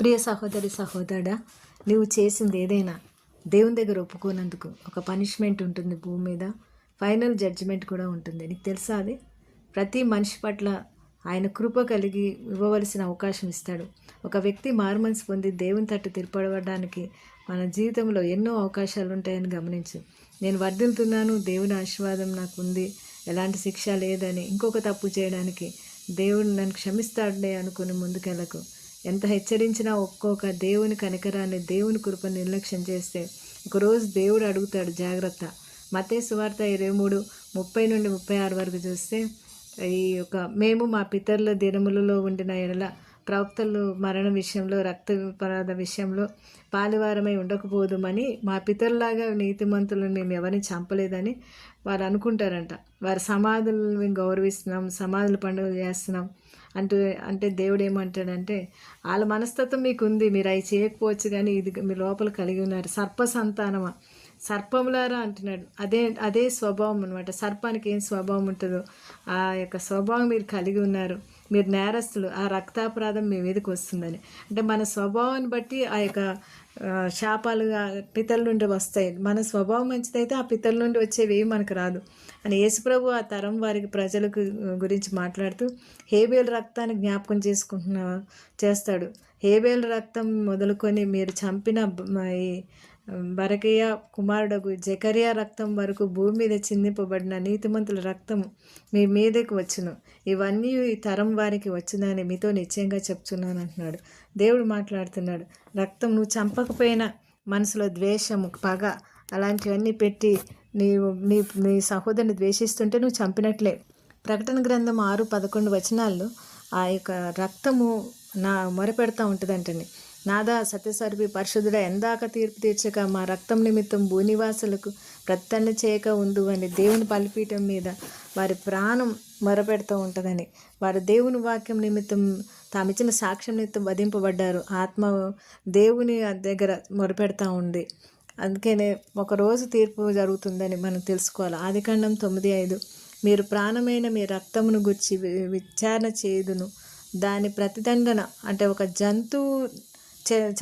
ప్రియ సహోదరి సహోదరుడా నువ్వు చేసింది ఏదైనా దేవుని దగ్గర ఒప్పుకోనందుకు ఒక పనిష్మెంట్ ఉంటుంది భూమి మీద. ఫైనల్ జడ్జిమెంట్ కూడా ఉంటుంది. నీకు తెలుసా అది? ప్రతి మనిషి పట్ల ఆయన కృప కలిగి ఇవ్వవలసిన అవకాశం ఇస్తాడు. ఒక వ్యక్తి మారుమనసు పొంది దేవుని తట్టు తిరపడవడానికి మన జీవితంలో ఎన్నో అవకాశాలు ఉంటాయని గమనించు. నేను వర్ధిల్తున్నాను దేవుని ఆశీర్వాదం నాకు ఉంది ఎలాంటి శిక్ష లేదని ఇంకొక తప్పు చేయడానికి దేవుడు నన్ను క్షమిస్తాడులే అనుకుని ముందుకెళ్ళకు. ఎంత హెచ్చరించినా ఒక్కొక్క దేవుని కనికరాన్ని దేవుని కృప నిర్లక్ష్యం చేస్తే ఒకరోజు దేవుడు అడుగుతాడు జాగ్రత్త. మతే సువార్త ఇరవై మూడు ముప్పై నుండి ముప్పై ఆరు వరకు చూస్తే ఈ యొక్క మేము మా పితరుల దినములలో ఉండిన ఎడల ప్రవక్తలు మరణం విషయంలో రక్తపరాధ విషయంలో పాలివారమై ఉండకపోదుమని మా పితరులాగా నీతిమంతులను మేము ఎవరిని చంపలేదని వారు అనుకుంటారంట. వారి సమాధులను మేము గౌరవిస్తున్నాం సమాధుల పండుగలు చేస్తున్నాం. అంటూ అంటే దేవుడు ఏమంటాడంటే వాళ్ళ మనస్తత్వం మీకు ఉంది మీరు అవి చేయకపోవచ్చు కానీ ఇది మీ లోపల కలిగి ఉన్నారు. సర్ప సంతానమా? సర్పములారా అంటున్నాడు. అదే అదే స్వభావం అనమాట సర్పానికి ఏం స్వభావం ఉంటుందో ఆ యొక్క స్వభావం మీరు కలిగి ఉన్నారు. మీరు నేరస్తులు ఆ రక్తాపరాధం మీ మీదకి వస్తుందని. అంటే మన స్వభావాన్ని బట్టి ఆ యొక్క శాపాలు శాపాలుగా పితల నుండి వస్తాయి. మన స్వభావం మంచిదైతే ఆ పితల నుండి వచ్చేవి ఏవి మనకు రాదు. అని యేసుప్రభు ఆ తరం వారికి ప్రజలకు గురించి మాట్లాడుతూ హేబేల్ రక్తాన్ని జ్ఞాపకం చేసుకుంటున్న చేస్తాడు. హేబేల్ రక్తం మొదలుకొని మీరు చంపిన ఈ బరకయ్య కుమారుడకు జకరియా రక్తం వరకు భూమి మీద చిందింపబడిన నీతిమంతుల రక్తము మీ మీదకి వచ్చును. ఇవన్నీ ఈ తరం వారికి వచ్చునని మీతో నిశ్చయంగా చెప్తున్నాను అంటున్నాడు. దేవుడు మాట్లాడుతున్నాడు. రక్తం నువ్వు చంపకపోయినా మనసులో ద్వేషము పగ అలాంటివన్నీ పెట్టి నీవు నీ నీ సహోదరుని ద్వేషిస్తుంటే నువ్వు చంపినట్లే. ప్రకటన గ్రంథం ఆరు పదకొండు వచనాల్లో ఆ యొక్క రక్తము నా మొరపెడతా ఉంటుందంటండి నాదా సత్యసర్వి పరిశుద్ధుడ ఎందాక తీర్పు తీర్చక మా రక్తం నిమిత్తం భూనివాసులకు ప్రత్తన్న చేయక ఉందు అని దేవుని బలిపీఠం మీద వారి ప్రాణం మొరపెడుతూ ఉంటుందని. వారు దేవుని వాక్యం నిమిత్తం తామిచ్చిన సాక్ష్యం నిమిత్తం వధింపబడ్డారు. ఆత్మ దేవుని దగ్గర మొరపెడతా ఉంది. అందుకనే ఒకరోజు తీర్పు జరుగుతుందని మనం తెలుసుకోవాలి. ఆదికాండం తొమ్మిది ఐదు. మీరు ప్రాణమైన మీ రక్తమును గుర్చి వి- విచారణ చేయుదును. దాని ప్రతిదండన అంటే ఒక జంతువు చ-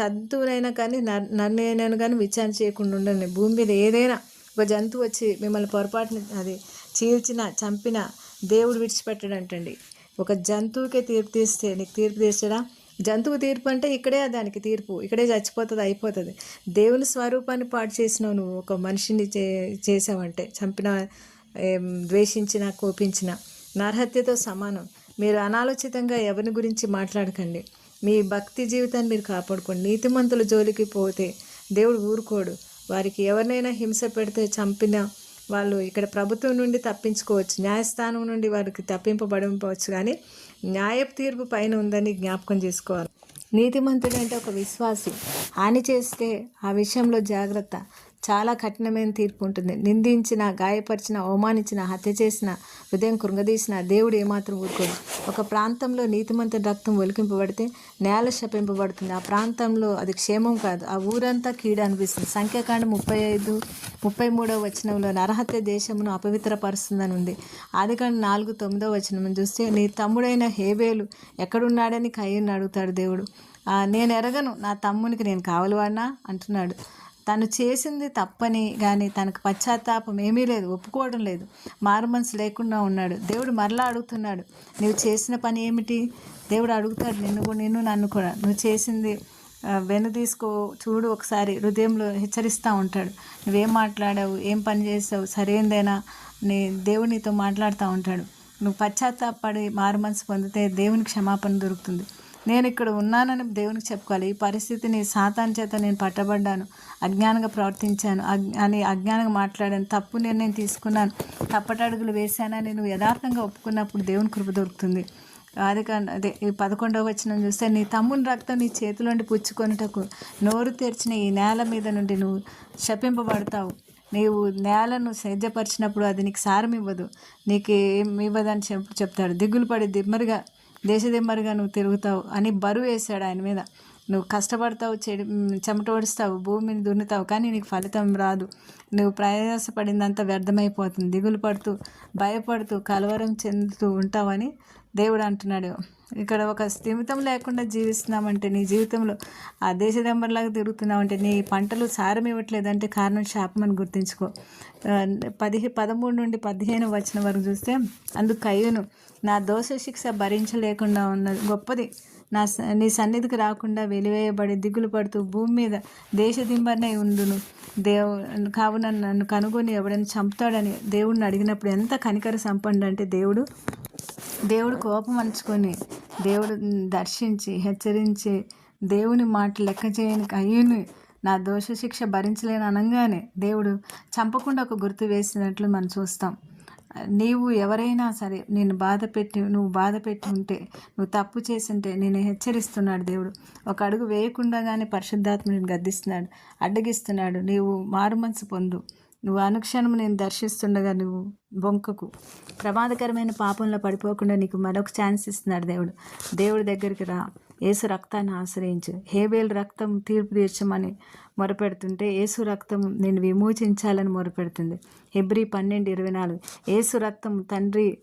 కానీ నన్ను నన్నైనా కానీ విచారణ చేయకుండా ఉండండి. భూమి మీద ఏదైనా ఒక జంతువు వచ్చి మిమ్మల్ని పొరపాటున అది చీల్చిన చంపిన దేవుడు విడిచిపెట్టడంటండి. ఒక జంతువుకే తీర్పు తీస్తే నీకు తీర్పు తీర్చడా? జంతువు తీర్పు అంటే ఇక్కడే దానికి తీర్పు. ఇక్కడే చచ్చిపోతుంది అయిపోతుంది. దేవుని స్వరూపాన్ని పాటు చేసినావు నువ్వు. ఒక మనిషిని చే చేసావంటే చంపిన ద్వేషించిన కోపించిన నర్హత్యతో సమానం. మీరు అనాలోచితంగా ఎవరిని గురించి మాట్లాడకండి. మీ భక్తి జీవితాన్ని మీరు కాపాడుకోండి. నీతిమంతుల జోలికి పోతే దేవుడు ఊరుకోడు. వారికి ఎవరినైనా హింస పెడితే చంపిన వాళ్ళు ఇక్కడ ప్రభుత్వం నుండి తప్పించుకోవచ్చు. న్యాయస్థానం నుండి వారికి తప్పింపబడిపోవచ్చు కానీ న్యాయ తీర్పు పైన ఉందని జ్ఞాపకం చేసుకోవాలి. నీతిమంతుడు అంటే ఒక విశ్వాసి. హాని చేస్తే ఆ విషయంలో జాగ్రత్త. చాలా కఠినమైన తీర్పు ఉంటుంది. నిందించిన గాయపరిచిన అవమానించిన హత్య చేసిన హృదయం కృంగదీసిన దేవుడు ఏమాత్రం ఊరుకోడు. ఒక ప్రాంతంలో నీతిమంతుని రక్తం ఒలికింపబడితే నేల శపింపబడుతుంది. ఆ ప్రాంతంలో అది క్షేమం కాదు. ఆ ఊరంతా కీడ అనిపిస్తుంది. సంఖ్యాకాండ ముప్పై ఐదు ముప్పై మూడవ వచనంలో నరహత్య దేశమును అపవిత్రపరుస్తుందని ఉంది. ఆదికాండ నాలుగు తొమ్మిదవ వచనం చూస్తే నీ తమ్ముడైన హేబేలు ఎక్కడున్నాడని కయ్యను అడుగుతాడు దేవుడు. నేను ఎరగను నా తమ్మునికి నేను కావలవాడినా? అంటున్నాడు. తను చేసింది తప్పని కానీ తనకు పశ్చాత్తాపం ఏమీ లేదు ఒప్పుకోవడం లేదు. మారు లేకుండా ఉన్నాడు. దేవుడు మరలా అడుగుతున్నాడు నువ్వు చేసిన పని ఏమిటి? దేవుడు అడుగుతాడు నిన్ను నిన్ను నన్ను కూడా. నువ్వు చేసింది వెను తీసుకో చూడు ఒకసారి. హృదయంలో హెచ్చరిస్తూ ఉంటాడు. నువ్వేం మాట్లాడావు? ఏం పని చేసావు? సరైనదేనా నీ దేవుడు నీతో మాట్లాడుతూ ఉంటాడు. నువ్వు పశ్చాత్తాపడి మారు మనసు పొందితే దేవుని క్షమాపణ దొరుకుతుంది. నేను ఇక్కడ ఉన్నానని దేవునికి చెప్పుకోవాలి. ఈ పరిస్థితిని సాతాన్ చేత నేను పట్టబడ్డాను. అజ్ఞానంగా ప్రవర్తించాను. అని అజ్ఞానంగా మాట్లాడాను. తప్పు నిర్ణయం తీసుకున్నాను. తప్పటడుగులు వేశానని నువ్వు యథార్థంగా ఒప్పుకున్నప్పుడు దేవుని కృప దొరుకుతుంది. అది అదే ఈ పదకొండవ వచ్చిన చూస్తే నీ తమ్ముని రక్తం నీ చేతిలోండి పుచ్చుకొనుటకు నోరు తెరిచిన ఈ నేల మీద నుండి నువ్వు శపింపబడతావు. నీవు నేలను సేద్యపరిచినప్పుడు అది నీకు సారం ఇవ్వదు నీకు ఏం ఇవ్వదని చెప్ చెప్తాడు. దిగులు పడి దిమ్మరిగా దేశ నువ్వు తిరుగుతావు అని బరువు వేసాడు ఆయన మీద. నువ్వు కష్టపడతావు చెడు చెమట ఓడిస్తావు భూమిని దున్నుతావు కానీ నీకు ఫలితం రాదు. నువ్వు ప్రయాసపడిందంతా వ్యర్థమైపోతుంది. దిగులు పడుతూ భయపడుతూ కలవరం చెందుతూ ఉంటావని దేవుడు అంటున్నాడు. ఇక్కడ ఒక స్థిమితం లేకుండా జీవిస్తున్నామంటే నీ జీవితంలో ఆ దేశదంబర్లాగా తిరుగుతున్నామంటే నీ పంటలు సారం ఇవ్వట్లేదంటే కారణం శాపం అని గుర్తించుకో. పదిహే పదమూడు నుండి పదిహేను వచ్చిన వరకు చూస్తే అందుకు కయ్యను నా దోష శిక్ష భరించలేకుండా ఉన్నది గొప్పది. నా స- నీ సన్నిధికి రాకుండా వెలివేయబడి దిగులు పడుతూ భూమి మీద దేశదింబర్నై ఉండును. దేవు కావున నన్ను కనుగొని ఎవడైనా చంపుతాడని దేవుడిని అడిగినప్పుడు ఎంత కనికర సంపండు అంటే దేవుడు దేవుడు కోపం అంచుకొని దేవుడు దర్శించి హెచ్చరించి దేవుని మాట లెక్క చేయని అయ్యుని నా దోష శిక్ష భరించలేని అనగానే దేవుడు చంపకుండా ఒక గుర్తు వేసినట్లు మనం చూస్తాం. నీవు ఎవరైనా సరే నేను బాధ పెట్టి నువ్వు బాధ పెట్టి ఉంటే నువ్వు తప్పు చేసింటే నేను హెచ్చరిస్తున్నాడు దేవుడు. ఒక అడుగు వేయకుండా కానీ పరిశుద్ధాత్మని గద్దిస్తున్నాడు అడ్డగిస్తున్నాడు. నీవు మారు మనసు పొందు. నువ్వు అనుక్షణం నేను దర్శిస్తుండగా నువ్వు బొంకకు. ప్రమాదకరమైన పాపంలో పడిపోకుండా నీకు మరొక ఛాన్స్ ఇస్తున్నాడు దేవుడు. దేవుడి దగ్గరికి రా. ఏసు రక్తాన్ని ఆశ్రయించు. హేబేల్ రక్తం తీర్పు తీర్చమని మొరపెడుతుంటే ఏసు రక్తం నేను విమోచించాలని మొరపెడుతుంది. ఎబ్రి పన్నెండు ఇరవై నాలుగు. ఏసు రక్తం తండ్రి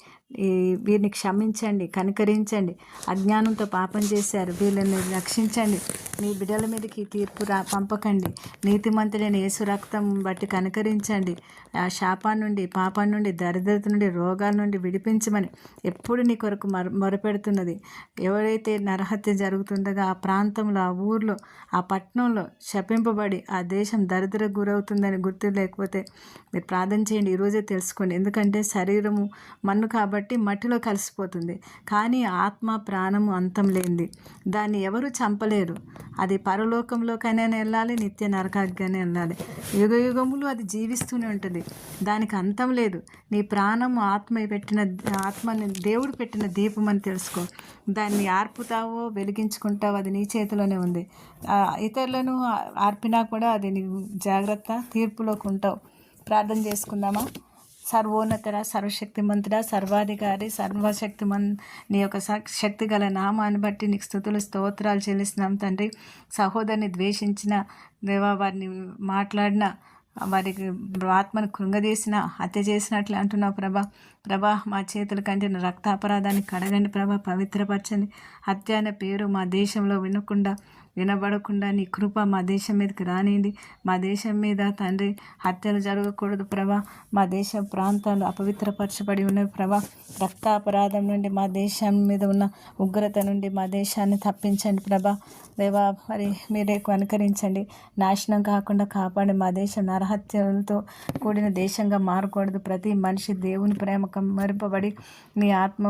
వీరిని క్షమించండి కనికరించండి. అజ్ఞానంతో పాపం చేశారు. వీళ్ళని రక్షించండి. మీ బిడ్డల మీదకి తీర్పు రా పంపకండి. నీతిమంతుడైన యేసు రక్తం బట్టి కనికరించండి. ఆ శాపం నుండి పాపం నుండి దరిద్రత నుండి రోగాల నుండి విడిపించమని ఎప్పుడు నీ కొరకు మర మొరపెడుతున్నది. ఎవరైతే నరహత్య జరుగుతుండగా ఆ ప్రాంతంలో ఆ ఊర్లో ఆ పట్టణంలో శపింపబడి ఆ దేశం దరిద్ర గురవుతుందని గుర్తు లేకపోతే మీరు ప్రార్థన చేయండి ఈరోజే తెలుసుకోండి. ఎందుకంటే శరీరము మన్ను కాబట్టి మట్టిలో కలిసిపోతుంది. కానీ ఆత్మ ప్రాణము అంతం లేనిది. దాన్ని ఎవరు చంపలేరు. అది పరలోకంలోకైనా వెళ్ళాలి నిత్య నరకాగ్గానే వెళ్ళాలి. యుగ యుగములు అది జీవిస్తూనే ఉంటుంది. దానికి అంతం లేదు. నీ ప్రాణము ఆత్మ పెట్టిన ఆత్మని దేవుడు పెట్టిన దీపం అని తెలుసుకో. దాన్ని ఆర్పుతావో వెలిగించుకుంటావో అది నీ చేతిలోనే ఉంది. ఇతరులను ఆర్పినా కూడా అది నీవు జాగ్రత్త తీర్పులోకి ఉంటావు ప్రార్థన చేసుకుందామా? సర్వోన్నతుడ సర్వశక్తిమంతుడ సర్వాధికారి సర్వశక్తిమన్ నీ యొక్క శక్తి గల నామాన్ని బట్టి నీకు స్థుతులు స్తోత్రాలు చెల్లిస్తున్నాం తండ్రి. సహోదరిని ద్వేషించిన దేవా వారిని మాట్లాడిన వారికి ఆత్మను కృంగదీసిన హత్య చేసినట్లు అంటున్నావు ప్రభా. ప్రభా మా చేతుల కంటే నా రక్త అపరాధాన్ని కడగండి ప్రభా పవిత్రపరచండి. హత్య అనే పేరు మా దేశంలో వినకుండా వినబడకుండా నీ కృప మా దేశం మీదకి రానియండి మా దేశం మీద తండ్రి హత్యలు జరగకూడదు ప్రభా. మా దేశ ప్రాంతాలు అపవిత్రపరచబడి ఉన్నవి ప్రభా. రక్తాపరాధం నుండి మా దేశం మీద ఉన్న ఉగ్రత నుండి మా దేశాన్ని తప్పించండి ప్రభా. దేవా మరి మీరే అనుకరించండి నాశనం కాకుండా కాపాడి మా దేశం నరహత్యలతో కూడిన దేశంగా మారకూడదు. ప్రతి మనిషి దేవుని ప్రేమ మరింపబడి మీ ఆత్మ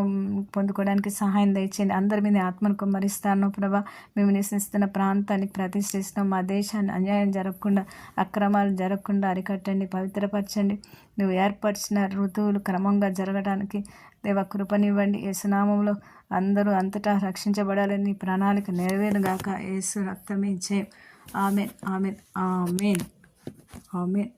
పొందుకోవడానికి సహాయం దయచేయండి. అందరి మీద ఆత్మను కుమ్మరిస్తాను ప్రభా. మేము నివసిస్తున్న ప్రాంతానికి ప్రతిష్ఠిస్తున్నాం మా దేశాన్ని అన్యాయం జరగకుండా అక్రమాలు జరగకుండా అరికట్టండి పవిత్రపరచండి. నువ్వు ఏర్పరిచిన ఋతువులు క్రమంగా జరగడానికి దేవ కృపనివ్వండి. యేసునామంలో అందరూ అంతటా రక్షించబడాలని ప్రణాళిక నెరవేరుగాక యేసు రక్తమే జయం. Amen amen amen amen.